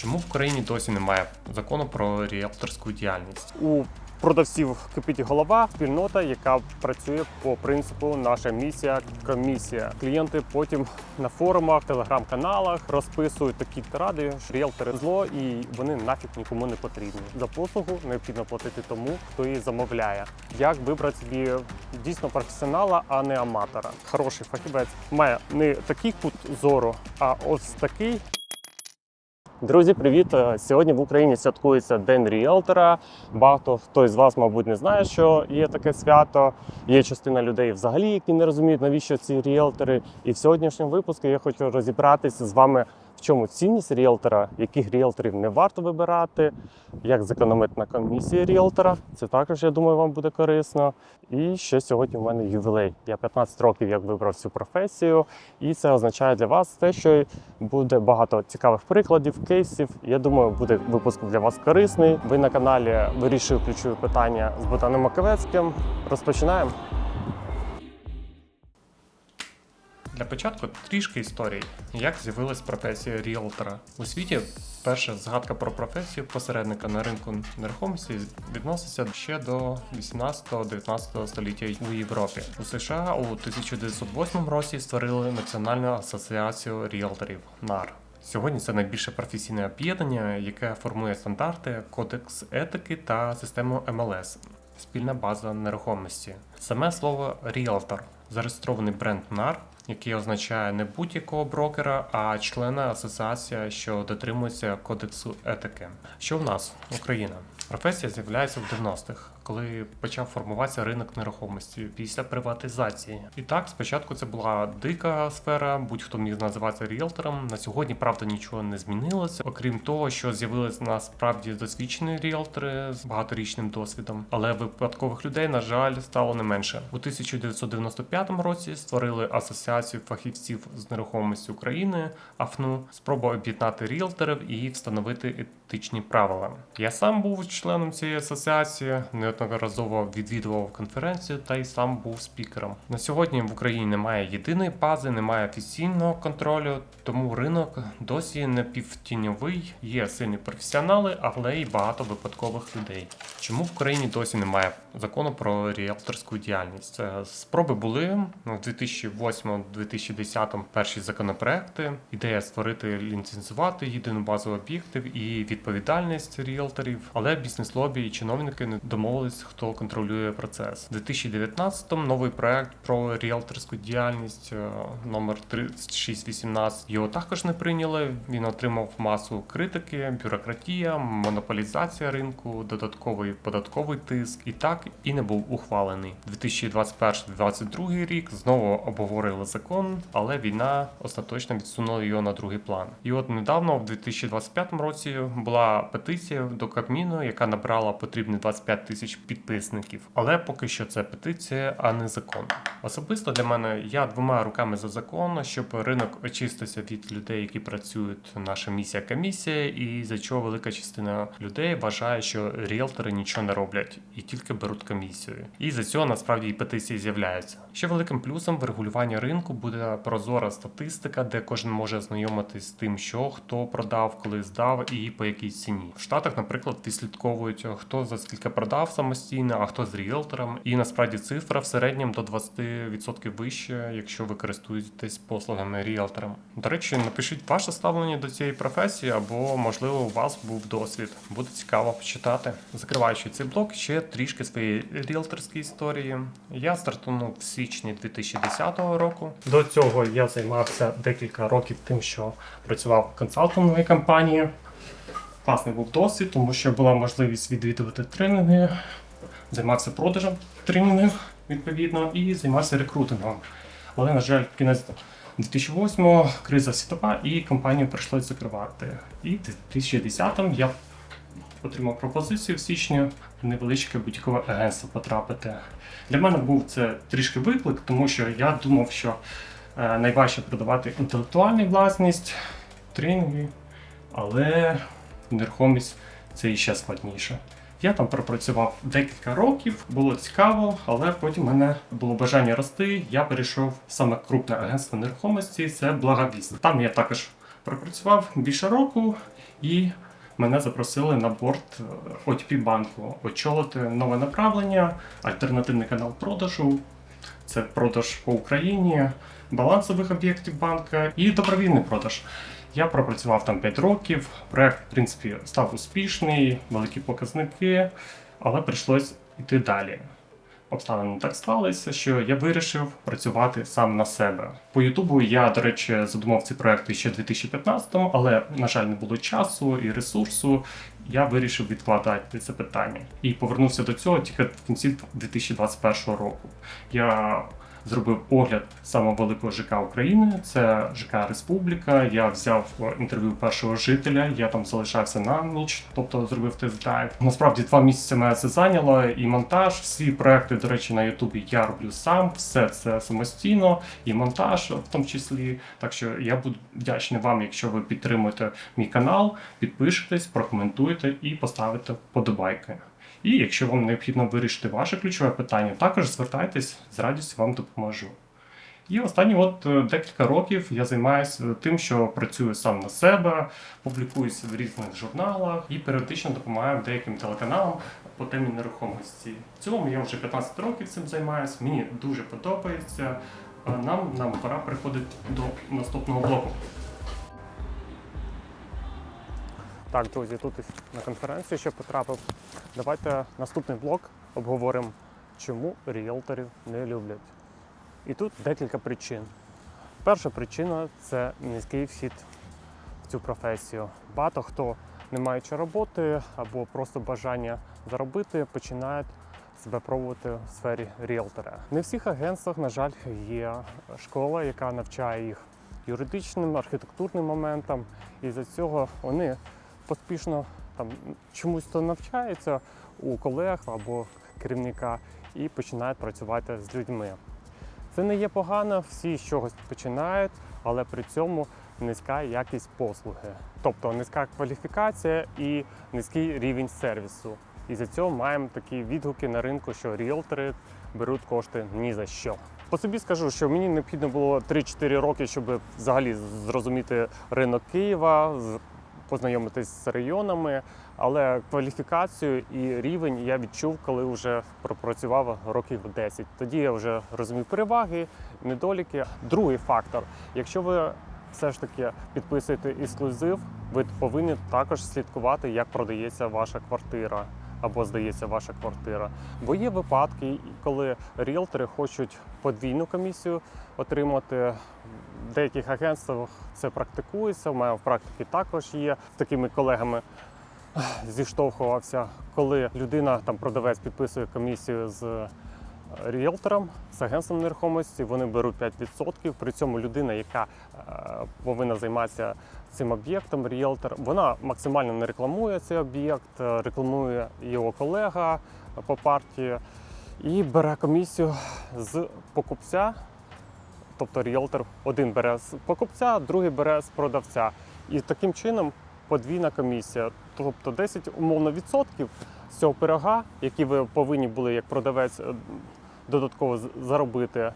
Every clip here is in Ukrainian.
Чому в Україні досі немає закону про ріелторську діяльність? У продавців кипить голова, спільнота, яка працює по принципу наша місія комісія. Клієнти потім на форумах, телеграм-каналах розписують такі ради, що ріелтори зло і вони нафіг нікому не потрібні. За послугу необхідно платити тому, хто її замовляє. Як вибрати собі дійсно професіонала, а не аматора? Хороший фахівець має не такий кут зору, а ось такий. Друзі, привіт! Е, Сьогодні в Україні святкується День ріелтора. Багато хто з вас, мабуть, не знає, що є таке свято. Є частина людей взагалі, які не розуміють, навіщо ці ріелтори. І в сьогоднішньому випуску я хочу розібратися з вами, в чому цінність ріелтора, яких ріелторів не варто вибирати, як зекономити на комісії ріелтора. Це також, я думаю, вам буде корисно. І ще сьогодні в мене ювілей. Я 15 років як вибрав цю професію, і це означає для вас те, що буде багато цікавих прикладів, кейсів. Я думаю, буде випуск для вас корисний. Ви на каналі вирішую ключові питання з Богданом Маковецьким. Розпочинаємо. Для початку трішки історії, як з'явилась професія ріелтора. У світі перша згадка про професію посередника на ринку нерухомості відноситься ще до 18-19 століття у Європі. У США у 1908 році створили Національну асоціацію ріелторів НАР. Сьогодні це найбільше професійне об'єднання, яке формує стандарти, кодекс етики та систему МЛС спільна база нерухомості. Саме слово ріелтор зареєстрований бренд NAR, який означає не будь-якого брокера, а члена асоціація, що дотримується кодексу етики. Що в нас Україна? Професія з'являється в 90-х, коли почав формуватися ринок нерухомості після приватизації. І так, спочатку це була дика сфера, будь-хто міг називатися ріелтором. На сьогодні, правда, нічого не змінилося, окрім того, що з'явилися насправді досвідчені ріелтори з багаторічним досвідом, але випадкових людей, на жаль, стало не менше. У 1995 році створили асоціацію фахівців з нерухомості України АФНУ, спроба об'єднати ріелторів і встановити етичні правила. Я сам був членом цієї асоціації, неодноразово відвідував конференцію та й сам був спікером. На сьогодні в Україні немає єдиної бази, немає офіційного контролю, тому ринок досі не півтіньовий. є сильні професіонали, але й багато випадкових людей. Чому в Україні досі немає закону про ріелторську діяльність? Спроби були ну, в 2008-2010 перші законопроекти. Ідея створити ліцензувати єдину базу об'єктів і відповідальність ріелторів, але бізнес-лобі і чиновники не домовились, хто контролює процес. У 2019-му новий проект про ріелторську діяльність е, номер 3618 його також не прийняли. Він отримав масу критики, бюрократія, монополізація ринку, додатковий податковий тиск і так і не був ухвалений. 2021-2022 рік знову обговорили закон, але війна остаточно відсунула його на другий план. І от недавно, в 2025 році, була петиція до Кабміну, яка набрала потрібні 25 тисяч підписників. Але поки що це петиція, а не закон. Особисто для мене я двома руками за закон, щоб ринок очистився від людей, які працюють. Наша місія комісія, і за чого велика частина людей вважає, що ріелтори нічого не роблять і тільки беруть комісію. І за цього насправді і петиції з'являються. Ще великим плюсом в регулюванні ринку буде прозора статистика, де кожен може ознайомитись з тим, що хто продав, коли здав і по якій ціні. В Штатах, наприклад, відслідковують хто за скільки продав самостійно, а хто з ріелтором. І насправді цифра в середньому до 20% вище, якщо ви користуєтесь послугами ріелтором. До речі, напишіть ваше ставлення до цієї професії, або можливо у вас був досвід. Буде цікаво почитати. Закриваючи цей блок, ще трішки своєї ріелторської історії. Я стартував в січні 2010 року. До цього я займався декілька років тим, що працював в консалтинговій компанії. Класний був досвід, тому що була можливість відвідувати тренінги, займався продажем тренінгів, відповідно, і займався рекрутингом. Але, на жаль, кінець 2008-го криза світова і компанію прийшлося закривати. І в 2010-му я отримав пропозицію в січні в невеличке будь-яке агентство потрапити. Для мене був це трішки виклик, тому що я думав, що е, найважче продавати інтелектуальну власність, тренінги, але нерухомість це іще складніше. Я там пропрацював декілька років, було цікаво, але потім мене було бажання рости. Я перейшов саме крупне агентство нерухомості, це Благовість. Там я також пропрацював більше року, І мене запросили на борт е, OTP банку очолити нове направлення, альтернативний канал продажу. Це продаж по Україні, балансових об'єктів банка і добровільний продаж. Я пропрацював там 5 років. Проект, в принципі, став успішний, великі показники, але прийшлось йти далі. Обставини так склалися, що я вирішив працювати сам на себе. По Ютубу я, до речі, задумав ці проекти ще в 2015-му, але, на жаль, не було часу і ресурсу. Я вирішив відкладати це питання і повернувся до цього тільки в кінці 2021 року. Я зробив огляд самого великого ЖК України. Це ЖК Республіка. Я взяв інтерв'ю першого жителя. Я там залишався на ніч, тобто зробив тест-драйв. Насправді два місяці мене це зайняло. І монтаж. Всі проекти, до речі, на Ютубі я роблю сам. Все це самостійно, і монтаж в тому числі. Так що я буду вдячний вам, якщо ви підтримуєте мій канал, підпишетесь, прокоментуєте і поставите подобайки. І якщо вам необхідно вирішити ваше ключове питання, також звертайтесь, з радістю вам допоможу. І останні от е, декілька років я займаюся тим, що працюю сам на себе, публікуюся в різних журналах і періодично допомагаю деяким телеканалам по темі нерухомості. В цілому я вже 15 років цим займаюся, мені дуже подобається. Нам, нам пора переходити до наступного блоку. Так, друзі, тут на конференцію ще потрапив. Давайте наступний блок обговоримо, чому ріелторів не люблять. І тут декілька причин. Перша причина це низький вхід в цю професію. Багато хто не маючи роботи або просто бажання заробити, починають себе пробувати в сфері ріелтора. Не в всіх агентствах, на жаль, є школа, яка навчає їх юридичним, архітектурним моментам, і за цього вони поспішно там чомусь то навчаються у колег або керівника і починають працювати з людьми. Це не є погано, всі з чогось починають, але при цьому низька якість послуги, тобто низька кваліфікація і низький рівень сервісу. І за цього маємо такі відгуки на ринку, що ріелтори беруть кошти ні за що. По собі скажу, що мені необхідно було 3-4 роки, щоб взагалі зрозуміти ринок Києва, познайомитись з районами, але кваліфікацію і рівень я відчув, коли вже пропрацював років 10. Тоді я вже розумів переваги, недоліки. Другий фактор, якщо ви все ж таки підписуєте ексклюзив, ви повинні також слідкувати, як продається ваша квартира. Або здається ваша квартира. Бо є випадки, коли ріелтори хочуть подвійну комісію отримати. В деяких агентствах це практикується. У мене в практиці також є з такими колегами зіштовхувався, коли людина, там продавець підписує комісію з е, ріелтором, з агентством нерухомості, вони беруть 5%. При цьому людина, яка е, повинна займатися цим об'єктом, ріелтор, вона максимально не рекламує цей об'єкт, е, рекламує його колега по партії і бере комісію з покупця. Тобто ріелтор один бере з покупця, другий бере з продавця. І таким чином подвійна комісія. Тобто 10 умовно відсотків з цього пирога, які ви повинні були як продавець е, додатково заробити,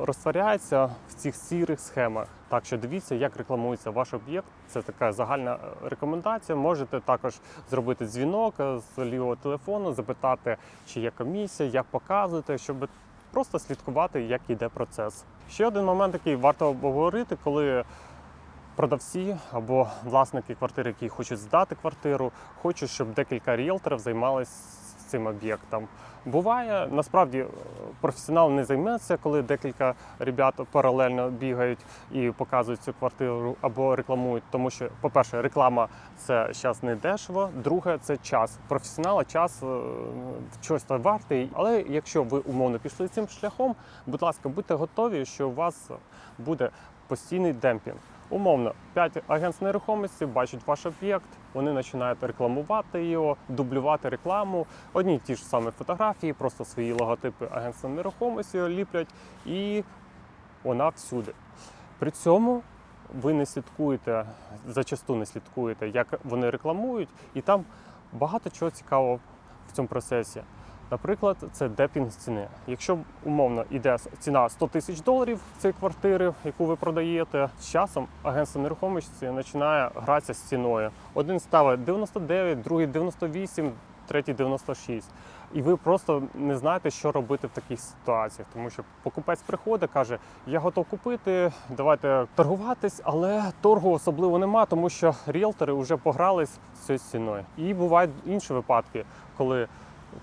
розтворяється в цих сірих схемах. Так що дивіться, як рекламується ваш об'єкт. Це така загальна е, рекомендація. Можете також зробити дзвінок е, з лівого телефону, запитати, чи є комісія, як показуєте, щоб просто слідкувати, як йде процес. Ще один момент, який варто обговорити, коли продавці або власники квартир, які хочуть здати квартиру, хочуть, щоб декілька ріелторів займалися цим об'єктом. Буває, насправді е, професіонал не займеться, коли декілька ребят паралельно бігають і показують цю квартиру або рекламують. Тому що, по-перше, реклама це зараз не дешево. Друге, це час. Професіонала час е, щось то вартий. Але якщо ви умовно пішли цим шляхом, будь ласка, будьте готові, що у вас буде постійний демпінг. Умовно, 5 агентств нерухомості бачать ваш об'єкт, вони починають рекламувати його, дублювати рекламу. Одні ті ж самі фотографії, просто свої логотипи агентства нерухомості ліплять, і вона всюди. При цьому ви не слідкуєте, зачасту не слідкуєте, як вони рекламують, і там багато чого цікавого в цьому процесі. Наприклад, це депінг ціни. Якщо умовно йде ціна 100 тисяч доларів цієї квартири, яку ви продаєте, з часом агентство нерухомості починає гратися з ціною. Один ставить 99, другий 98, третій 96. І ви просто не знаєте, що робити в таких ситуаціях, тому що покупець приходить, каже: Я готов купити, давайте торгуватись, але торгу особливо нема, тому що ріелтори вже погрались з цією ціною. І бувають інші випадки, коли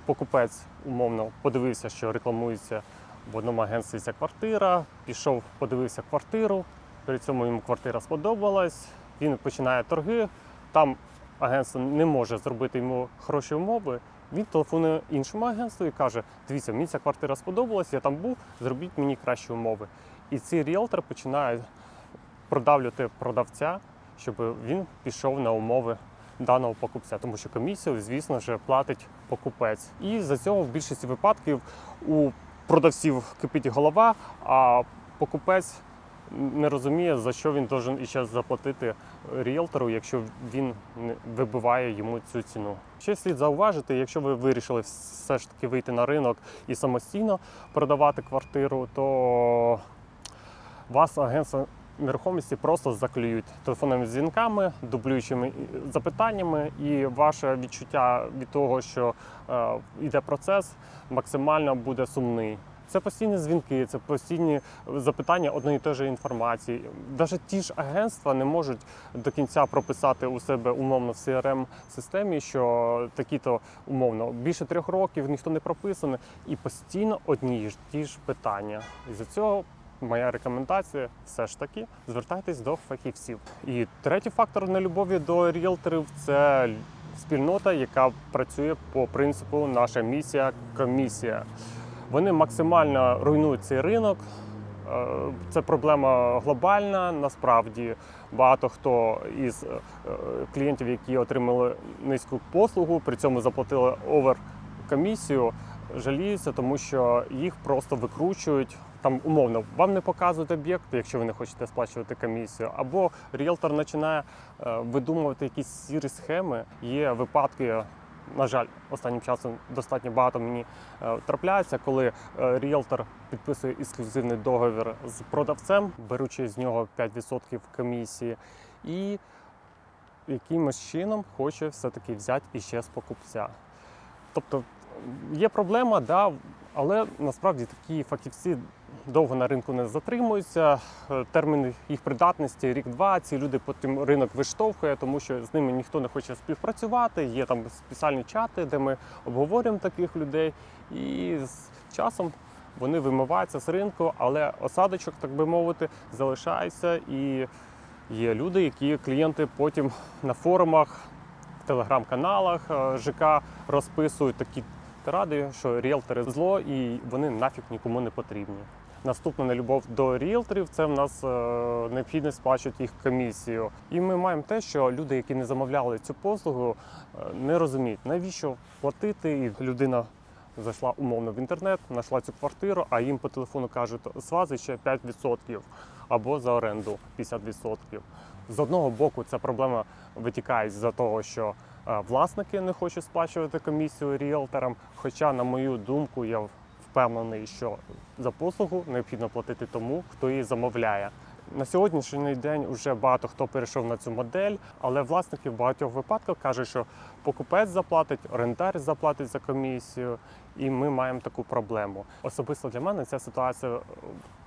покупець умовно подивився, що рекламується в одному агентстві ця квартира, пішов, подивився квартиру. При цьому йому квартира сподобалась. Він починає торги. Там агентство не може зробити йому хороші умови. Він телефонує іншому агентству і каже: Дивіться, мені ця квартира сподобалась, я там був, зробіть мені кращі умови. І цей ріелтор починає продавлювати продавця, щоб він пішов на умови даного покупця, тому що комісію, звісно вже платить покупець. І за цього в більшості випадків у продавців кипить голова, а покупець не розуміє, за що він должен іще заплатити ріелтору, якщо він вибиває йому цю ціну. Ще слід зауважити, якщо ви вирішили все ж таки вийти на ринок і самостійно продавати квартиру, то вас агентство нерухомості просто заклюють телефонними дзвінками, дублюючими запитаннями, і ваше відчуття від того, що е, йде процес, максимально буде сумний. Це постійні дзвінки, це постійні запитання одної тої інформації. Навіть ті ж агентства не можуть до кінця прописати у себе умовно в crm системі що такі-то умовно більше трьох років ніхто не прописаний, і постійно одні ж ті ж питання. І за цього моя рекомендація все ж таки звертайтесь до фахівців. І третій фактор нелюбові до ріелторів це спільнота, яка працює по принципу наша місія комісія. Вони максимально руйнують цей ринок. Е, Це проблема глобальна. Насправді багато хто із е, клієнтів, які отримали низьку послугу, при цьому заплатили овер комісію, жаліються, тому що їх просто викручують. Там умовно вам не показують об'єкт, якщо ви не хочете сплачувати комісію, або ріелтор починає е, видумувати якісь сірі схеми. Є випадки, на жаль, останнім часом достатньо багато мені е, трапляється, коли е, ріелтор підписує ексклюзивний договір з продавцем, беручи з нього 5% комісії, і якимось чином хоче все-таки взяти іще з покупця. Тобто є проблема, да, але насправді такі фахівці довго на ринку не затримуються. Е, Термін їх придатності рік-два. Ці люди потім ринок виштовхує, тому що з ними ніхто не хоче співпрацювати. Є там спеціальні чати, де ми обговорюємо таких людей, і з часом вони вимиваються з ринку, але осадочок, так би мовити, залишається. І є люди, які клієнти потім на форумах, в телеграм-каналах е, ЖК розписують такі тиради, що ріелтори зло і вони нафіг нікому не потрібні. Наступна нелюбов до ріелторів це в нас е, необхідність сплачувати їх комісію. І ми маємо те, що люди, які не замовляли цю послугу, е, не розуміють, навіщо платити. І людина зайшла умовно в інтернет, знайшла цю квартиру, а їм по телефону кажуть, вас ще 5% або за оренду 50%. З одного боку, ця проблема витікає з-за того, що е, власники не хочуть сплачувати комісію ріелторам. Хоча, на мою думку, я впевнений, що за послугу необхідно платити тому, хто її замовляє. На сьогоднішній день вже багато хто перейшов на цю модель, але власники в багатьох випадках кажуть, що покупець заплатить, орендар заплатить за комісію, і ми маємо таку проблему. Особисто для мене ця ситуація е,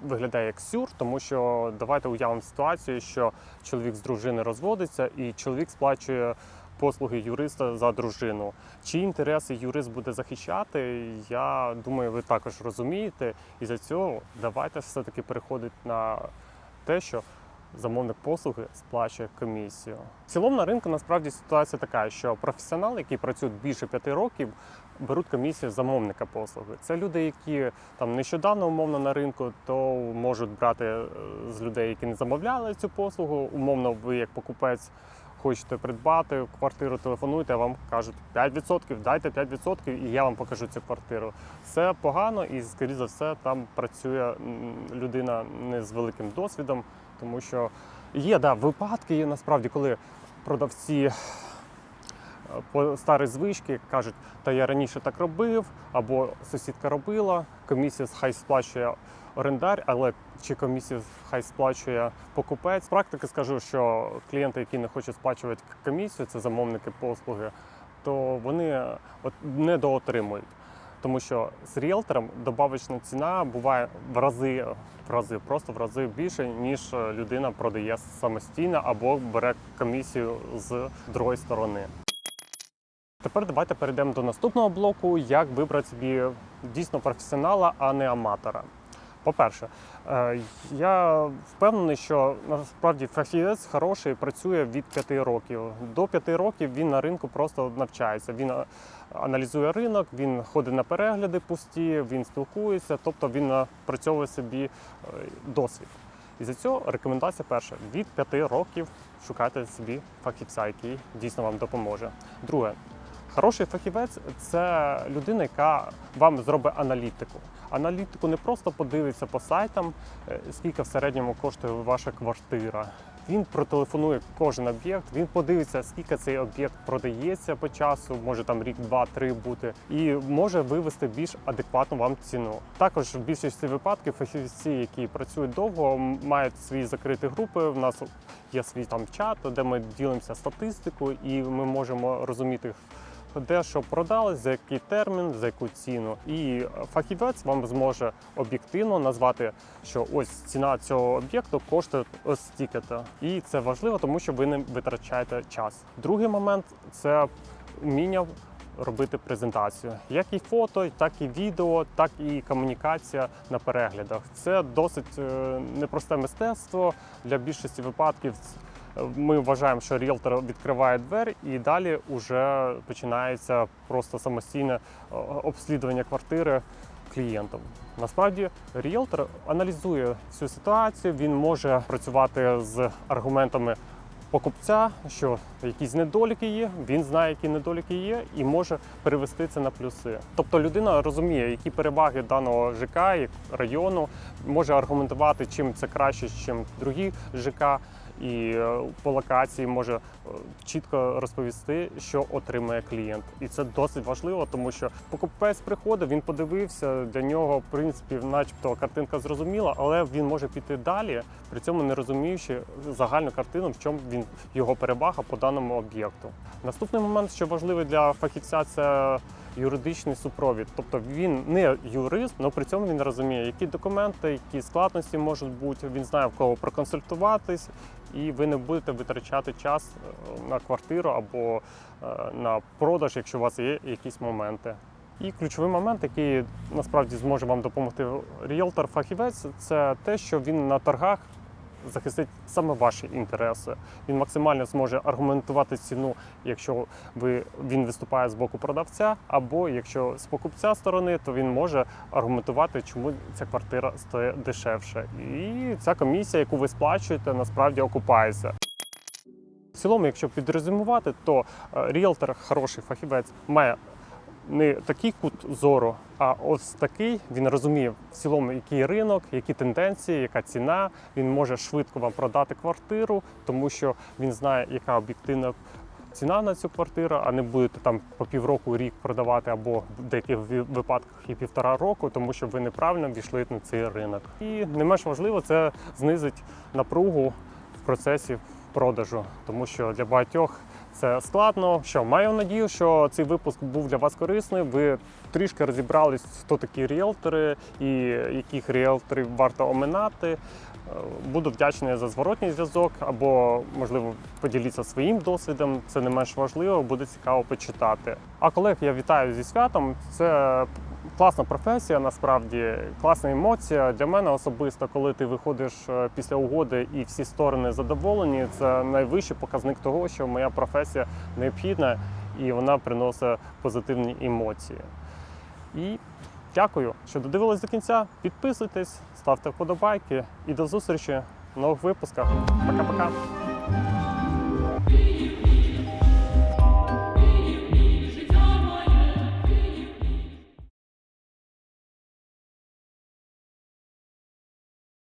виглядає як сюр, тому що давайте уявимо ситуацію, що чоловік з дружини розводиться, і чоловік сплачує послуги юриста за дружину. Чи інтереси юрист буде захищати, я думаю, ви також розумієте. І за цього давайте все-таки переходити на те, що замовник послуги сплачує комісію. В цілому на ринку насправді ситуація така, що професіонали, які працюють більше п'яти років, беруть комісію замовника послуги. Це люди, які там нещодавно умовно на ринку, то можуть брати е, з людей, які не замовляли цю послугу. Умовно, ви як покупець. Хочете придбати квартиру, телефонуйте, вам кажуть 5%, дайте 5% і я вам покажу цю квартиру. Це погано і, скоріше за все, там працює людина не з великим досвідом, тому що є да, випадки, є насправді, коли продавці по старій звичці кажуть, та я раніше так робив, або сусідка робила, комісія хай сплачує орендар, але чи комісія хай сплачує покупець. З практики скажу, що клієнти, які не хочуть сплачувати комісію, це замовники послуги, то вони от недоотримують. Тому що з ріелтором добавочна ціна буває в рази, в рази, просто в рази більше, ніж людина продає самостійно або бере комісію з другої сторони. Тепер давайте перейдемо до наступного блоку, як вибрати собі дійсно професіонала, а не аматора. По-перше, е, я впевнений, що насправді фахівець хороший працює від 5 років. До 5 років він на ринку просто навчається. Він е, аналізує ринок, він ходить на перегляди пусті, він спілкується, тобто він напрацьовує собі е, досвід. І за цього рекомендація перша: від 5 років шукайте собі фахівця, який дійсно вам допоможе. Друге, Хороший фахівець це людина, яка вам зробить аналітику. Аналітику не просто подивиться по сайтам, е, скільки в середньому коштує ваша квартира. Він протелефонує кожен об'єкт, він подивиться, скільки цей об'єкт продається по часу, може там рік, два, три бути, і може вивести більш адекватну вам ціну. Також в більшості випадків фахівці, які працюють довго, мають свої закриті групи. У нас є свій там чат, де ми ділимося статистикою, і ми можемо розуміти, де що продали, за який термін, за яку ціну. І фахівець вам зможе об'єктивно назвати, що ось ціна цього об'єкту коштує ось стільки-то. І це важливо, тому що ви не витрачаєте час. Другий момент це вміння робити презентацію. Як і фото, так і відео, так і комунікація на переглядах. Це досить е, непросте мистецтво для більшості випадків. Ми вважаємо, що ріелтор відкриває двері, і далі вже починається просто самостійне е, обслідування квартири клієнтом. Насправді ріелтор аналізує всю ситуацію, він може працювати з аргументами покупця, що якісь недоліки є, він знає, які недоліки є, і може перевести це на плюси. Тобто людина розуміє, які переваги даного ЖК, району, може аргументувати, чим це краще, ніж другі ЖК. І е, по локації може е, чітко розповісти, що отримає клієнт, і це досить важливо, тому що покупець приходить, він подивився для нього, в принципі, начебто картинка зрозуміла, але він може піти далі, при цьому не розуміючи загальну картину, в чому він його перевага по даному об'єкту. Наступний момент, що важливий для фахівця, це юридичний супровід. Тобто він не юрист, але при цьому він розуміє, які документи, які складності можуть бути. Він знає в кого проконсультуватись, і ви не будете витрачати час е, на квартиру або е, на продаж, якщо у вас є якісь моменти. І ключовий момент, який насправді зможе вам допомогти ріелтор-фахівець, це те, що він на торгах захистить саме ваші інтереси. Він максимально зможе аргументувати ціну, якщо ви він виступає з боку продавця, або якщо з покупця сторони, то він може аргументувати, чому ця квартира стоїть дешевше. І ця комісія, яку ви сплачуєте, насправді окупається. В цілому, якщо підрезюмувати, то е, ріелтор, хороший фахівець, має не такий кут зору, а ось такий. Він розуміє в цілому, який ринок, які тенденції, яка ціна. Він може швидко вам продати квартиру, тому що він знає, яка об'єктивна ціна на цю квартиру, а не будете там по півроку рік продавати або в деяких випадках і півтора року, тому що ви неправильно війшли на цей ринок. І не менш важливо, це знизить напругу в процесі продажу, тому що для багатьох це складно. Що маю надію, що цей випуск був для вас корисний. Ви трішки розібрались, хто такі ріелтори і яких ріелторів варто оминати. Е, Буду вдячний за зворотній зв'язок, або можливо поділіться своїм досвідом. Це не менш важливо, буде цікаво почитати. А колег я вітаю зі святом. Це класна професія, насправді класна емоція. Для мене особисто, коли ти виходиш е, після угоди і всі сторони задоволені, це найвищий показник того, що моя професія необхідна і вона приносить позитивні емоції. І дякую, що додивились до кінця. Підписуйтесь, ставте вподобайки і до зустрічі в нових випусках. Пока-пока.